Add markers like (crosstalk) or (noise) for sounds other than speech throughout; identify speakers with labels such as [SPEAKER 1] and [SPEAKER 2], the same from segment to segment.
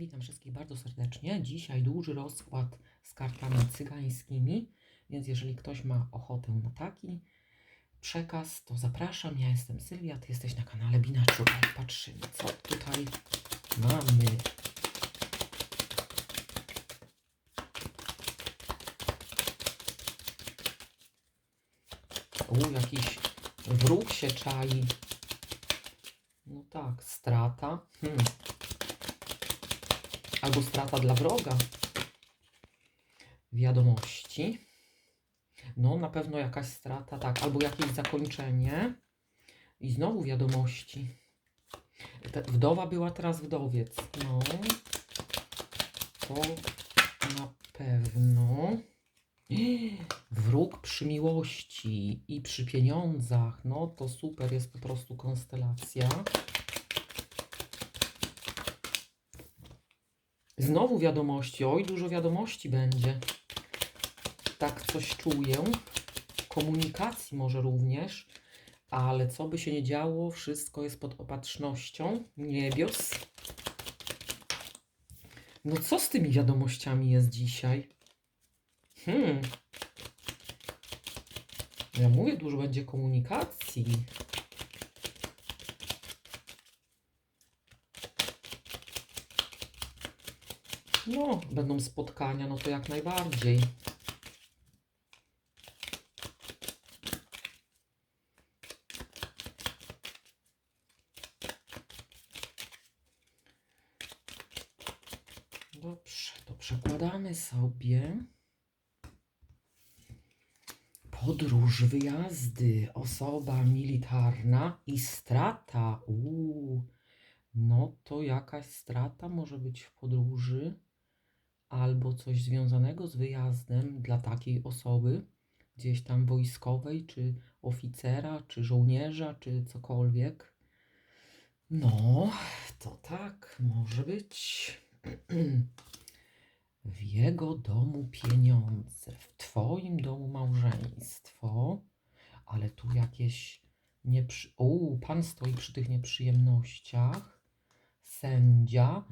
[SPEAKER 1] Witam wszystkich bardzo serdecznie. Dzisiaj duży rozkład z kartami cygańskimi, więc jeżeli ktoś ma ochotę na taki przekaz, to zapraszam. Ja jestem Sylwia, ty jesteś na kanale Binaczu. Patrzymy, co tutaj mamy. U, jakiś wróg się czai. No tak, strata. Hmm. Albo strata dla wroga. Wiadomości. No, na pewno jakaś strata, tak. Albo jakieś zakończenie. I znowu wiadomości. Te, wdowa była teraz wdowiec. No. To na pewno. Wróg przy miłości i przy pieniądzach. No to super, jest po prostu konstelacja. Znowu wiadomości. Oj, dużo wiadomości będzie. Tak coś czuję. Komunikacji może również. Ale co by się nie działo, wszystko jest pod opatrznością niebios. No co z tymi wiadomościami jest dzisiaj? Hmm. Ja mówię, dużo będzie komunikacji. No, będą spotkania, no to jak najbardziej. Dobrze, to przekładamy sobie. Podróż, wyjazdy, osoba militarna i strata. Uuu, no to jakaś strata może być w podróży, albo coś związanego z wyjazdem dla takiej osoby, gdzieś tam wojskowej, czy oficera, czy żołnierza, czy cokolwiek. No, to tak może być. (clears throat) W jego domu pieniądze, w twoim domu małżeństwo, ale tu jakieś nieprzy... O, pan stoi przy tych nieprzyjemnościach. Sędzia.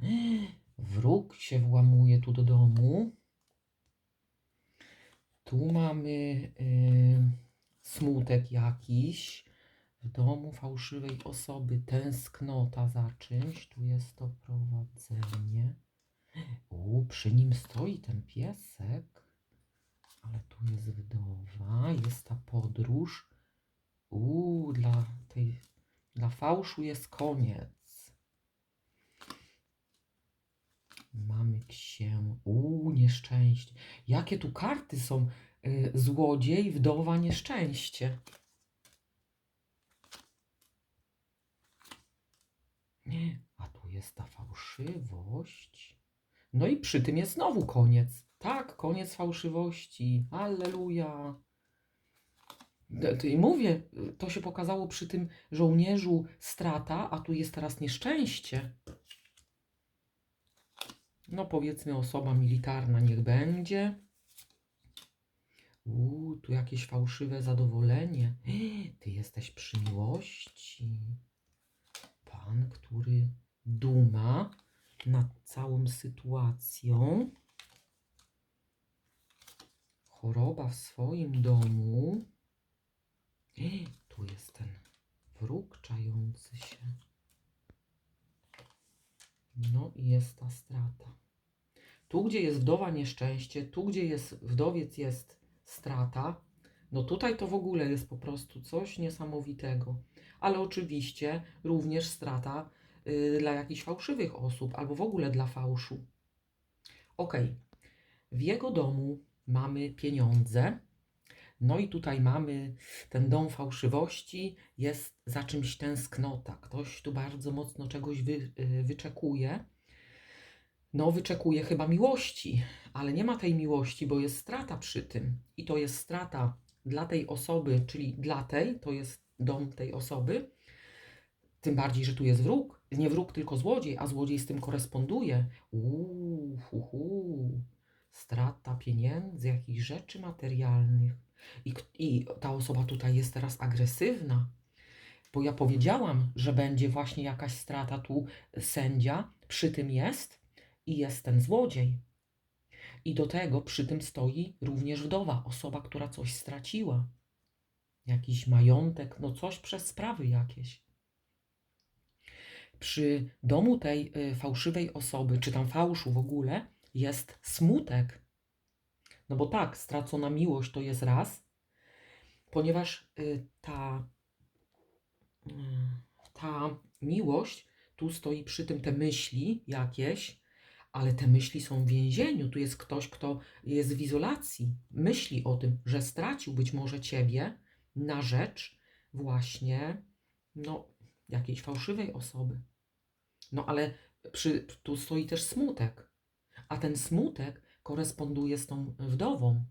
[SPEAKER 1] Wróg się włamuje tu do domu. Tu mamy y, smutek jakiś. W domu fałszywej osoby tęsknota za czymś. Tu jest to prowadzenie. U, przy nim stoi ten piesek. Ale tu jest wdowa, jest ta podróż. U, dla tej, dla fałszu jest koniec. Mamy księ. U, nieszczęście. Jakie tu karty są? Y, złodziej, wdowa, nieszczęście. Nie, a tu jest ta fałszywość. No i przy tym jest znowu koniec. Tak, koniec fałszywości. Alleluja. I mówię, to się pokazało przy tym żołnierzu strata, a tu jest teraz nieszczęście. No powiedzmy osoba militarna niech będzie. Uuu, tu jakieś fałszywe zadowolenie. (gasps) Ty jesteś przy miłości. Pan, który duma nad całą sytuacją. Choroba w swoim domu. (gasps) Tu jest ten wróg czający się. No i jest ta strata. Tu, gdzie jest wdowa nieszczęście, tu, gdzie jest wdowiec, jest strata. No tutaj to w ogóle jest po prostu coś niesamowitego. Ale oczywiście również strata y, dla jakichś fałszywych osób, albo w ogóle dla fałszu. Ok, w jego domu mamy pieniądze. No i tutaj mamy ten dom fałszywości, jest za czymś tęsknota. Ktoś tu bardzo mocno czegoś wy, y, wyczekuje. No, wyczekuje chyba miłości, ale nie ma tej miłości, bo jest strata przy tym. I to jest strata dla tej osoby, czyli dla tej, to jest dom tej osoby. Tym bardziej, że tu jest wróg. Nie wróg, tylko złodziej, a złodziej z tym koresponduje. Uuu, hu, hu. Strata pieniędzy, jakichś rzeczy materialnych. I, I ta osoba tutaj jest teraz agresywna. Bo ja powiedziałam, że będzie właśnie jakaś strata tu, sędzia przy tym jest i jest ten złodziej. I do tego przy tym stoi również wdowa, osoba, która coś straciła. Jakiś majątek, no coś przez sprawy jakieś. Przy domu tej y, fałszywej osoby, czy tam fałszu w ogóle, jest smutek. No bo tak, stracona miłość to jest raz, ponieważ y, ta, y, ta miłość, tu stoi przy tym te myśli jakieś, ale te myśli są w więzieniu. Tu jest ktoś, kto jest w izolacji. Myśli o tym, że stracił być może ciebie na rzecz właśnie no, jakiejś fałszywej osoby. No ale przy, tu stoi też smutek. A ten smutek koresponduje z tą wdową.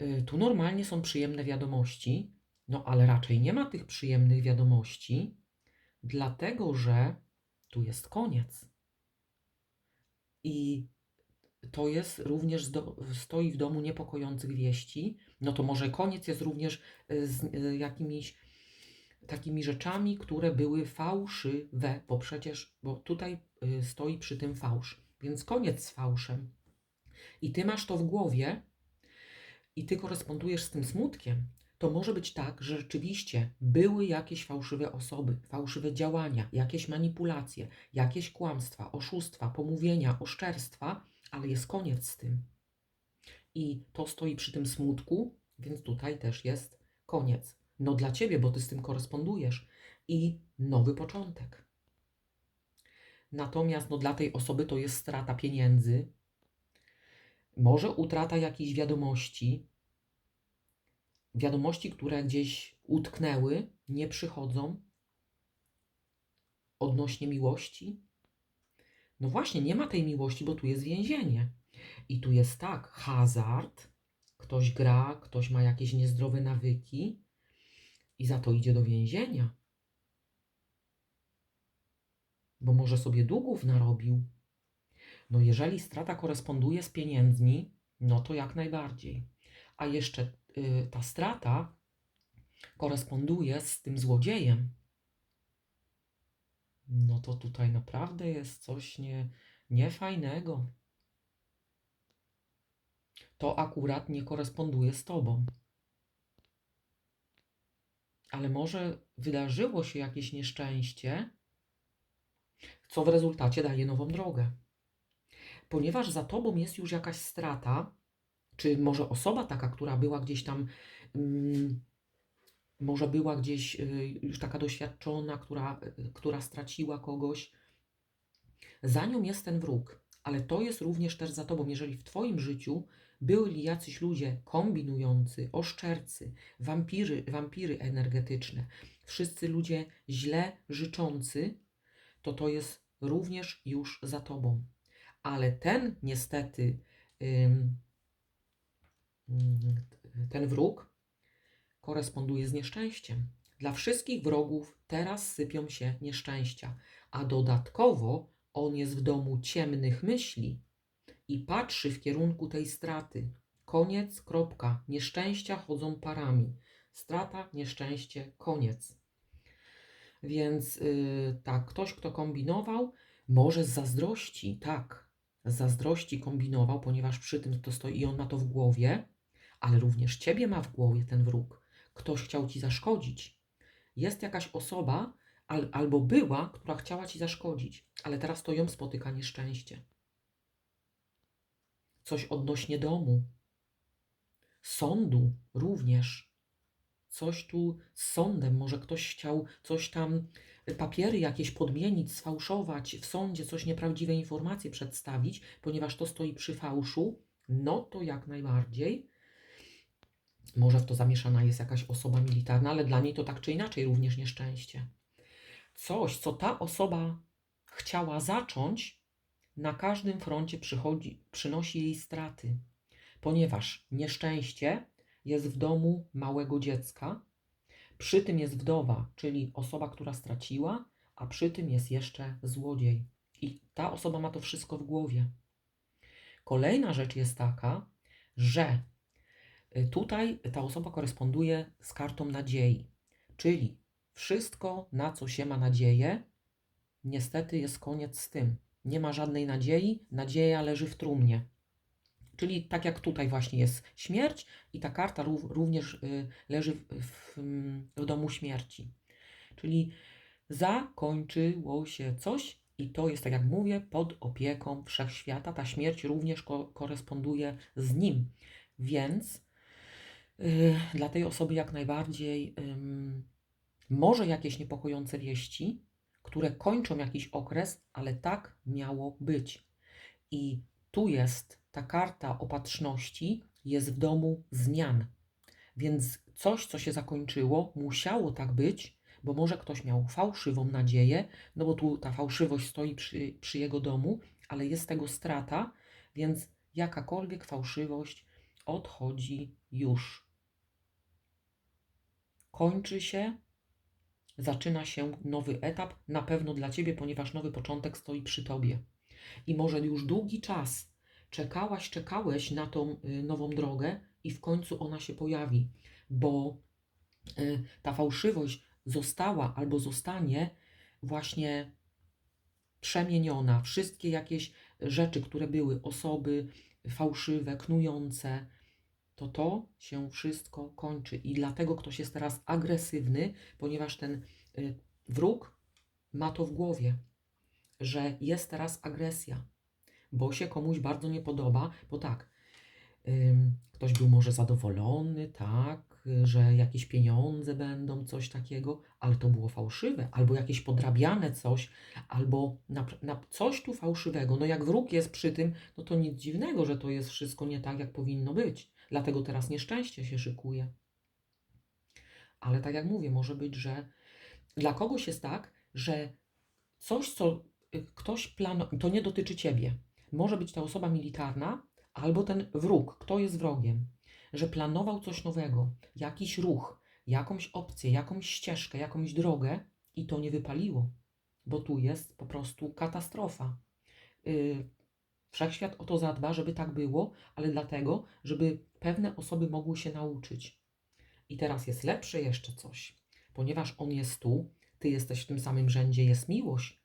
[SPEAKER 1] Y, Tu normalnie są przyjemne wiadomości, no ale raczej nie ma tych przyjemnych wiadomości, dlatego że tu jest koniec. I to jest również stoi w domu niepokojących wieści. No to może koniec jest również y, z y, jakimiś takimi rzeczami, które były fałszywe, bo przecież, bo tutaj y, stoi przy tym fałsz, więc koniec z fałszem. I ty masz to w głowie i ty korespondujesz z tym smutkiem, to może być tak, że rzeczywiście były jakieś fałszywe osoby, fałszywe działania, jakieś manipulacje, jakieś kłamstwa, oszustwa, pomówienia, oszczerstwa, ale jest koniec z tym. I to stoi przy tym smutku, więc tutaj też jest koniec. No dla ciebie, bo ty z tym korespondujesz. I nowy początek. Natomiast no, dla tej osoby to jest strata pieniędzy, może utrata jakiejś wiadomości, wiadomości, które gdzieś utknęły, nie przychodzą odnośnie miłości. No właśnie, nie ma tej miłości, bo tu jest więzienie. I tu jest tak, hazard, ktoś gra, ktoś ma jakieś niezdrowe nawyki i za to idzie do więzienia. Bo może sobie długów narobił. No jeżeli strata koresponduje z pieniędzmi, no to jak najbardziej. A jeszcze y, ta strata koresponduje z tym złodziejem. No to tutaj naprawdę jest coś nie, niefajnego. To akurat nie koresponduje z tobą. Ale może wydarzyło się jakieś nieszczęście, co w rezultacie daje nową drogę. Ponieważ za tobą jest już jakaś strata, czy może osoba taka, która była gdzieś tam, mm, może była gdzieś y, już taka doświadczona, która, y, która straciła kogoś, za nią jest ten wróg, ale to jest również też za tobą, jeżeli w twoim życiu byli jacyś ludzie kombinujący, oszczercy, wampiry, wampiry energetyczne, wszyscy ludzie źle życzący, to to jest również już za tobą. Ale ten niestety, ten wróg koresponduje z nieszczęściem. Dla wszystkich wrogów teraz sypią się nieszczęścia, a dodatkowo on jest w domu ciemnych myśli i patrzy w kierunku tej straty. Koniec, kropka. Nieszczęścia chodzą parami. Strata, nieszczęście, koniec. Więc yy, tak, ktoś, kto kombinował, może z zazdrości, tak, z zazdrości kombinował, ponieważ przy tym to stoi i on ma to w głowie, ale również ciebie ma w głowie ten wróg. Ktoś chciał ci zaszkodzić. Jest jakaś osoba, al, albo była, która chciała ci zaszkodzić, ale teraz to ją spotyka nieszczęście. Coś odnośnie domu, sądu również. Coś tu z sądem, może ktoś chciał coś tam papiery jakieś podmienić, sfałszować, w sądzie coś nieprawdziwe informacje przedstawić, ponieważ to stoi przy fałszu, no to jak najbardziej. Może w to zamieszana jest jakaś osoba militarna, ale dla niej to tak czy inaczej również nieszczęście. Coś, co ta osoba chciała zacząć, na każdym froncie przychodzi, przynosi jej straty, ponieważ nieszczęście jest w domu małego dziecka, przy tym jest wdowa, czyli osoba, która straciła, a przy tym jest jeszcze złodziej. I ta osoba ma to wszystko w głowie. Kolejna rzecz jest taka, że y, tutaj ta osoba koresponduje z kartą nadziei, czyli wszystko, na co się ma nadzieję, niestety jest koniec z tym. Nie ma żadnej nadziei, nadzieja leży w trumnie. Czyli tak jak tutaj właśnie jest śmierć i ta karta rów, również y, leży w, w, w domu śmierci. Czyli zakończyło się coś i to jest, tak jak mówię, pod opieką wszechświata. Ta śmierć również ko koresponduje z nim. Więc yy, dla tej osoby jak najbardziej może jakieś niepokojące wieści, które kończą jakiś okres, ale tak miało być. I tu jest ta karta opatrzności, jest w domu zmian. Więc coś, co się zakończyło, musiało tak być, bo może ktoś miał fałszywą nadzieję, no bo tu ta fałszywość stoi przy, przy jego domu, ale jest tego strata, więc jakakolwiek fałszywość odchodzi już. Kończy się, zaczyna się nowy etap, na pewno dla ciebie, ponieważ nowy początek stoi przy tobie. I może już długi czas czekałaś, czekałeś na tą y, nową drogę i w końcu ona się pojawi, bo y, ta fałszywość została albo zostanie właśnie przemieniona. Wszystkie jakieś rzeczy, które były osoby fałszywe, knujące, to to się wszystko kończy. I dlatego ktoś jest teraz agresywny, ponieważ ten y, wróg ma to w głowie, że jest teraz agresja, bo się komuś bardzo nie podoba, bo tak, ktoś był może zadowolony, tak, że jakieś pieniądze będą, coś takiego, ale to było fałszywe, albo jakieś podrabiane coś, albo na, na coś tu fałszywego. No jak wróg jest przy tym, no to nic dziwnego, że to jest wszystko nie tak, jak powinno być. Dlatego teraz nieszczęście się szykuje. Ale tak jak mówię, może być, że dla kogoś jest tak, że coś, co y, ktoś planuje, to nie dotyczy ciebie. Może być ta osoba militarna, albo ten wróg, kto jest wrogiem, że planował coś nowego, jakiś ruch, jakąś opcję, jakąś ścieżkę, jakąś drogę i to nie wypaliło, bo tu jest po prostu katastrofa. Yy, wszechświat o to zadba, żeby tak było, ale dlatego, żeby pewne osoby mogły się nauczyć. I teraz jest lepsze jeszcze coś, ponieważ on jest tu, ty jesteś w tym samym rzędzie, jest miłość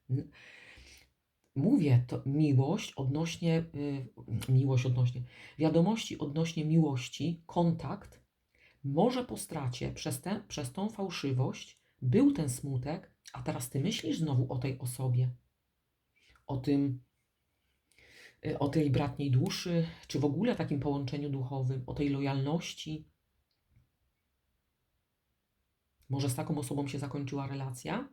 [SPEAKER 1] mówię to miłość odnośnie, y, miłość odnośnie, wiadomości odnośnie miłości, kontakt, może po stracie przez, te, przez tą fałszywość był ten smutek, a teraz ty myślisz znowu o tej osobie, o tym, o tej bratniej duszy, czy w ogóle takim połączeniu duchowym, o tej lojalności. Może z taką osobą się zakończyła relacja,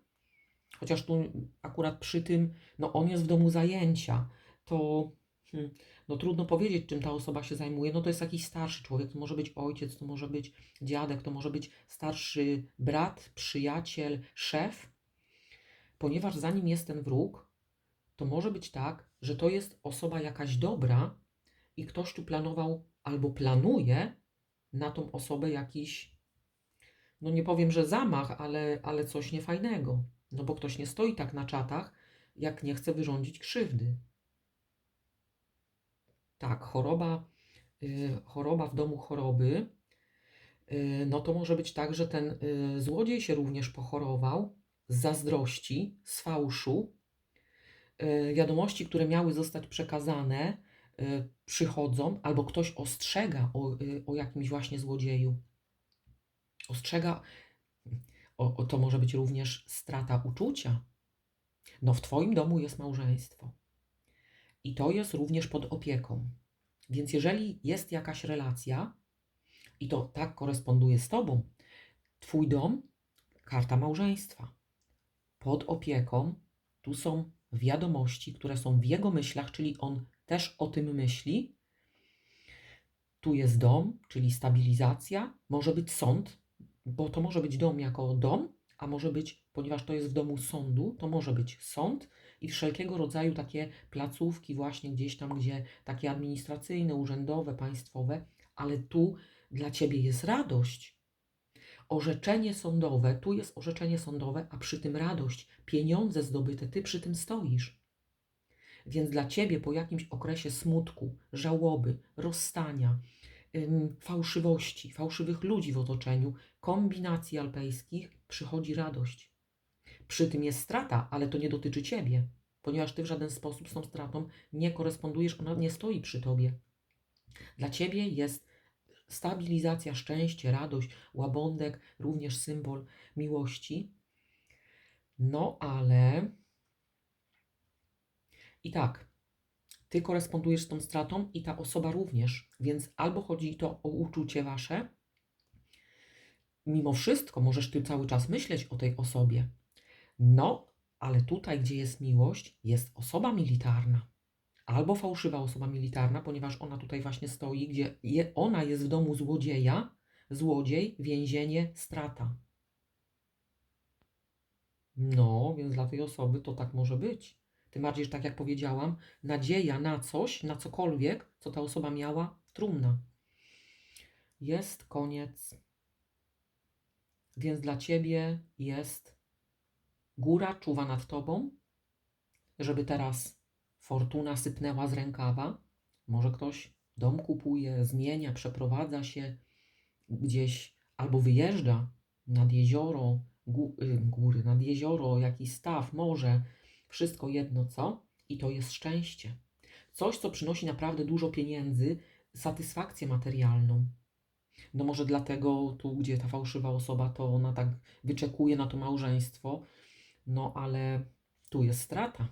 [SPEAKER 1] Chociaż tu akurat przy tym, no on jest w domu zajęcia, to hmm, no trudno powiedzieć, czym ta osoba się zajmuje. No to jest jakiś starszy człowiek, to może być ojciec, to może być dziadek, to może być starszy brat, przyjaciel, szef. Ponieważ zanim jest ten wróg, to może być tak, że to jest osoba jakaś dobra i ktoś tu planował albo planuje na tą osobę jakiś, no nie powiem, że zamach, ale, ale coś niefajnego. No bo ktoś nie stoi tak na czatach, jak nie chce wyrządzić krzywdy. Tak, choroba, y, choroba w domu choroby, y, no to może być tak, że ten y, złodziej się również pochorował z zazdrości, z fałszu. Y, wiadomości, które miały zostać przekazane, y, przychodzą, albo ktoś ostrzega o, y, o jakimś właśnie złodzieju. Ostrzega, o, o, to może być również strata uczucia. No, w Twoim domu jest małżeństwo. I to jest również pod opieką. Więc jeżeli jest jakaś relacja, i to tak koresponduje z Tobą, Twój dom, karta małżeństwa. Pod opieką, tu są wiadomości, które są w jego myślach, czyli on też o tym myśli. Tu jest dom, czyli stabilizacja, może być sąd, bo to może być dom jako dom, a może być, ponieważ to jest w domu sądu, to może być sąd i wszelkiego rodzaju takie placówki, właśnie gdzieś tam, gdzie takie administracyjne, urzędowe, państwowe, ale tu dla ciebie jest radość. Orzeczenie sądowe, tu jest orzeczenie sądowe, a przy tym radość, pieniądze zdobyte, ty przy tym stoisz. Więc dla ciebie po jakimś okresie smutku, żałoby, rozstania, fałszywości, fałszywych ludzi w otoczeniu, kombinacji alpejskich przychodzi radość. Przy tym jest strata, ale to nie dotyczy ciebie, ponieważ ty w żaden sposób z tą stratą nie korespondujesz, ona nie stoi przy tobie. Dla ciebie jest stabilizacja, szczęście, radość, łabądek, również symbol miłości. No ale i tak, ty korespondujesz z tą stratą i ta osoba również, więc albo chodzi to o uczucie wasze, mimo wszystko możesz ty cały czas myśleć o tej osobie. No, ale tutaj, gdzie jest miłość, jest osoba militarna. Albo fałszywa osoba militarna, ponieważ ona tutaj właśnie stoi, gdzie je, ona jest w domu złodzieja, złodziej, więzienie, strata. No, więc dla tej osoby to tak może być. Tym bardziej, że tak jak powiedziałam, nadzieja na coś, na cokolwiek, co ta osoba miała, trumna. Jest koniec. Więc dla ciebie jest góra czuwa nad tobą, żeby teraz fortuna sypnęła z rękawa. Może ktoś dom kupuje, zmienia, przeprowadza się gdzieś albo wyjeżdża nad jezioro, y, góry, nad jezioro, jakiś staw, morze, wszystko jedno co i to jest szczęście. Coś, co przynosi naprawdę dużo pieniędzy, satysfakcję materialną. No może dlatego tu, gdzie ta fałszywa osoba, to ona tak wyczekuje na to małżeństwo, no ale tu jest strata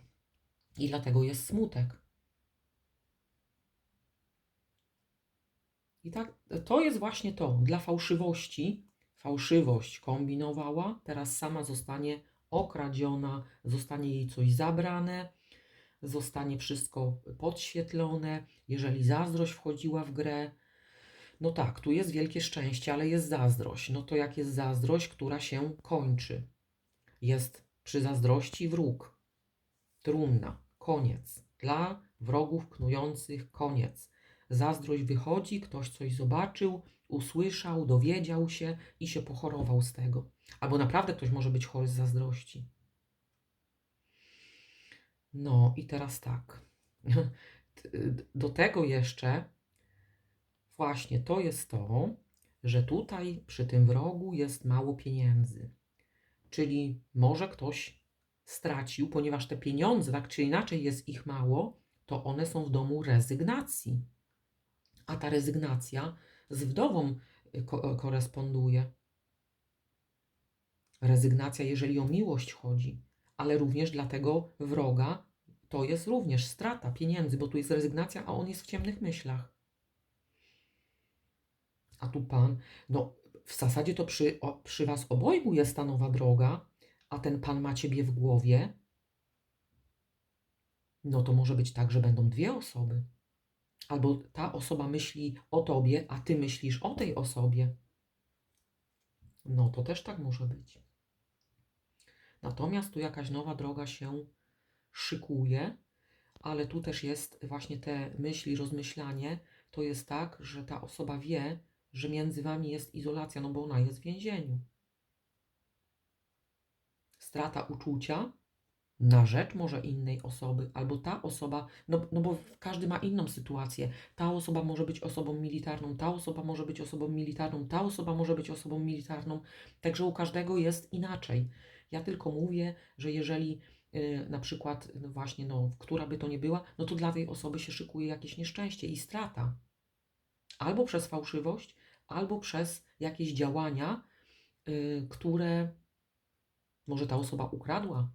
[SPEAKER 1] i dlatego jest smutek. I tak, to jest właśnie to. Dla fałszywości, fałszywość kombinowała, teraz sama zostanie okradziona, zostanie jej coś zabrane, zostanie wszystko podświetlone. Jeżeli zazdrość wchodziła w grę, no tak, tu jest wielkie szczęście, ale jest zazdrość. No to jak jest zazdrość, która się kończy? Jest przy zazdrości wróg, trumna, koniec. Dla wrogów knujących koniec. Zazdrość wychodzi, ktoś coś zobaczył, usłyszał, dowiedział się i się pochorował z tego. Albo naprawdę ktoś może być chory z zazdrości. No i teraz tak. (laughs) Do tego jeszcze właśnie to jest to, że tutaj przy tym wrogu jest mało pieniędzy. Czyli może ktoś stracił, ponieważ te pieniądze, tak czy inaczej jest ich mało, to one są w domu rezygnacji. A ta rezygnacja z wdową y, ko- koresponduje. Rezygnacja, jeżeli o miłość chodzi, ale również dla tego wroga to jest również strata pieniędzy, bo tu jest rezygnacja, a on jest w ciemnych myślach. A tu pan, no w zasadzie to przy, o, przy was obojgu jest ta nowa droga, a ten pan ma ciebie w głowie, no to może być tak, że będą dwie osoby. Albo ta osoba myśli o tobie, a ty myślisz o tej osobie. No to też tak może być. Natomiast tu jakaś nowa droga się szykuje, ale tu też jest właśnie te myśli, rozmyślanie. To jest tak, że ta osoba wie, że między wami jest izolacja, no bo ona jest w więzieniu. Strata uczucia na rzecz może innej osoby, albo ta osoba, no, no bo każdy ma inną sytuację. Ta osoba może być osobą militarną, ta osoba może być osobą militarną, ta osoba może być osobą militarną, także u każdego jest inaczej. Ja tylko mówię, że jeżeli y, na przykład, no właśnie, no, która by to nie była, no to dla tej osoby się szykuje jakieś nieszczęście i strata. Albo przez fałszywość, albo przez jakieś działania, y, które może ta osoba ukradła.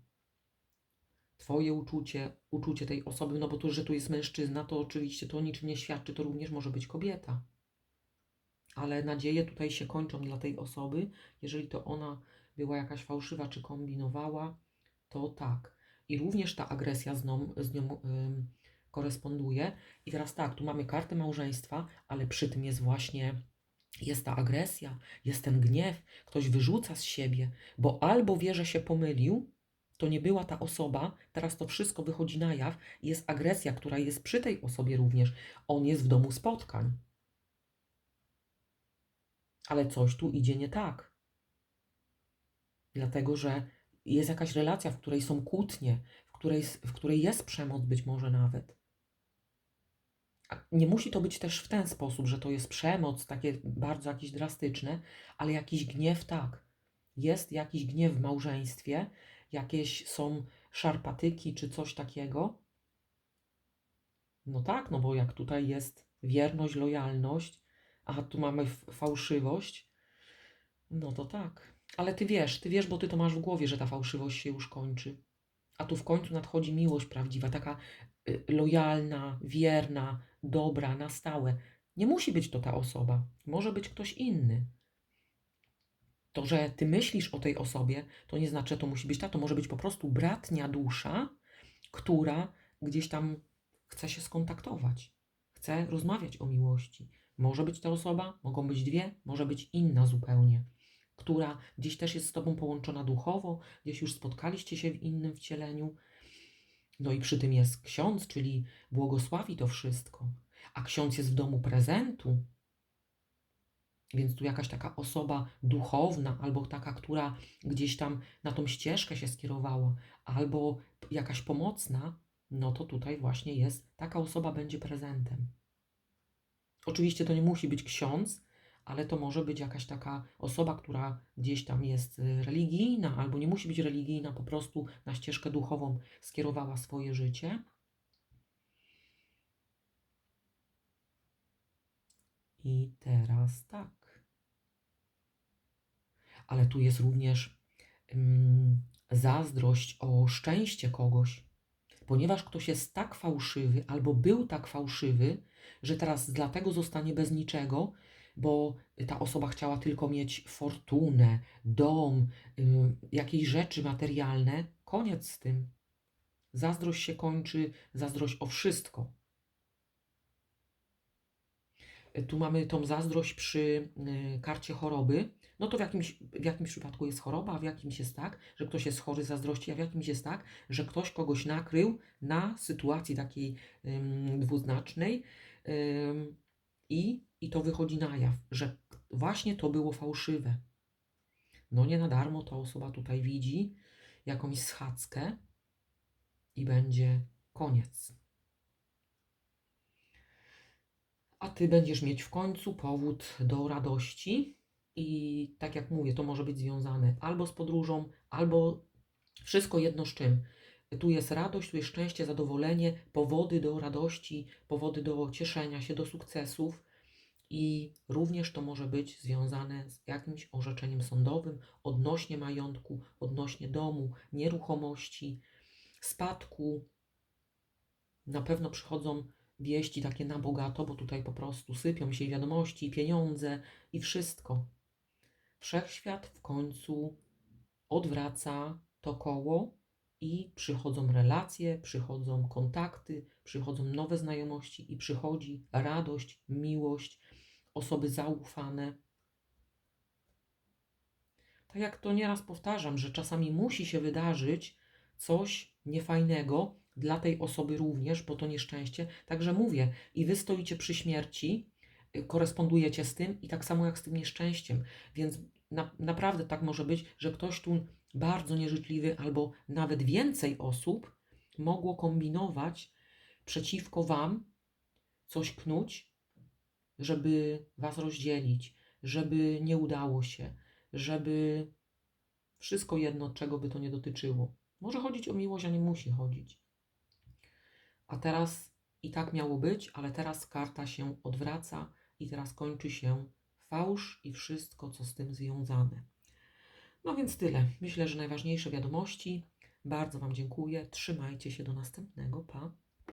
[SPEAKER 1] Twoje uczucie, uczucie tej osoby, no bo tu, że tu jest mężczyzna, to oczywiście to niczym nie świadczy, to również może być kobieta. Ale nadzieje tutaj się kończą dla tej osoby. Jeżeli to ona była jakaś fałszywa czy kombinowała, to tak. I również ta agresja z nią, z nią ym, koresponduje. I teraz tak, tu mamy kartę małżeństwa, ale przy tym jest właśnie jest ta agresja, jest ten gniew, ktoś wyrzuca z siebie, bo albo wie, że się pomylił, to nie była ta osoba, teraz to wszystko wychodzi na jaw jest agresja, która jest przy tej osobie również. On jest w domu spotkań. Ale coś tu idzie nie tak. Dlatego, że jest jakaś relacja, w której są kłótnie, w której, w której jest przemoc być może nawet. Nie musi to być też w ten sposób, że to jest przemoc, takie bardzo jakieś drastyczne, ale jakiś gniew tak. Jest jakiś gniew w małżeństwie jakieś są szarpatyki czy coś takiego? No tak, no bo jak tutaj jest wierność, lojalność, a tu mamy fałszywość, no to tak. Ale ty wiesz, ty wiesz, bo ty to masz w głowie, że ta fałszywość się już kończy. A tu w końcu nadchodzi miłość prawdziwa, taka y, lojalna, wierna, dobra, na stałe. Nie musi być to ta osoba, może być ktoś inny. To, że ty myślisz o tej osobie, to nie znaczy, że to musi być ta, to może być po prostu bratnia dusza, która gdzieś tam chce się skontaktować, chce rozmawiać o miłości. Może być ta osoba, mogą być dwie, może być inna zupełnie, która gdzieś też jest z tobą połączona duchowo, gdzieś już spotkaliście się w innym wcieleniu. No i przy tym jest ksiądz, czyli błogosławi to wszystko. A ksiądz jest w domu prezentu, więc tu jakaś taka osoba duchowna, albo taka, która gdzieś tam na tą ścieżkę się skierowała, albo jakaś pomocna, no to tutaj właśnie jest, taka osoba będzie prezentem. Oczywiście to nie musi być ksiądz, ale to może być jakaś taka osoba, która gdzieś tam jest y, religijna, albo nie musi być religijna, po prostu na ścieżkę duchową skierowała swoje życie. I teraz tak. Ale tu jest również ym, zazdrość o szczęście kogoś, ponieważ ktoś jest tak fałszywy albo był tak fałszywy, że teraz dlatego zostanie bez niczego, bo ta osoba chciała tylko mieć fortunę, dom, jakieś rzeczy materialne. Koniec z tym. Zazdrość się kończy, zazdrość o wszystko. Tu mamy tą zazdrość przy y, karcie choroby. No to w jakimś, w jakimś przypadku jest choroba, a w jakimś jest tak, że ktoś jest chory z zazdrości, a w jakimś jest tak, że ktoś kogoś nakrył na sytuacji takiej dwuznacznej ym, i, i to wychodzi na jaw, że właśnie to było fałszywe. No nie na darmo ta osoba tutaj widzi jakąś schadzkę i będzie koniec. A ty będziesz mieć w końcu powód do radości. I tak jak mówię, to może być związane albo z podróżą, albo wszystko jedno z czym. Tu jest radość, tu jest szczęście, zadowolenie, powody do radości, powody do cieszenia się, do sukcesów. I również to może być związane z jakimś orzeczeniem sądowym odnośnie majątku, odnośnie domu, nieruchomości, spadku. Na pewno przychodzą wieści takie na bogato, bo tutaj po prostu sypią się wiadomości, pieniądze i wszystko. Wszechświat w końcu odwraca to koło i przychodzą relacje, przychodzą kontakty, przychodzą nowe znajomości i przychodzi radość, miłość, osoby zaufane. Tak jak to nieraz powtarzam, że czasami musi się wydarzyć coś niefajnego dla tej osoby również, bo to nieszczęście. Także mówię, i wy stoicie przy śmierci, y, korespondujecie z tym i tak samo jak z tym nieszczęściem. Więc na, naprawdę tak może być, że ktoś tu bardzo nieżyczliwy albo nawet więcej osób mogło kombinować przeciwko wam, coś knuć, żeby was rozdzielić, żeby nie udało się, żeby wszystko jedno, czego by to nie dotyczyło. Może chodzić o miłość, a nie musi chodzić. A teraz i tak miało być, ale teraz karta się odwraca i teraz kończy się fałsz i wszystko, co z tym związane. No więc tyle. Myślę, że najważniejsze wiadomości. Bardzo Wam dziękuję. Trzymajcie się do następnego. Pa.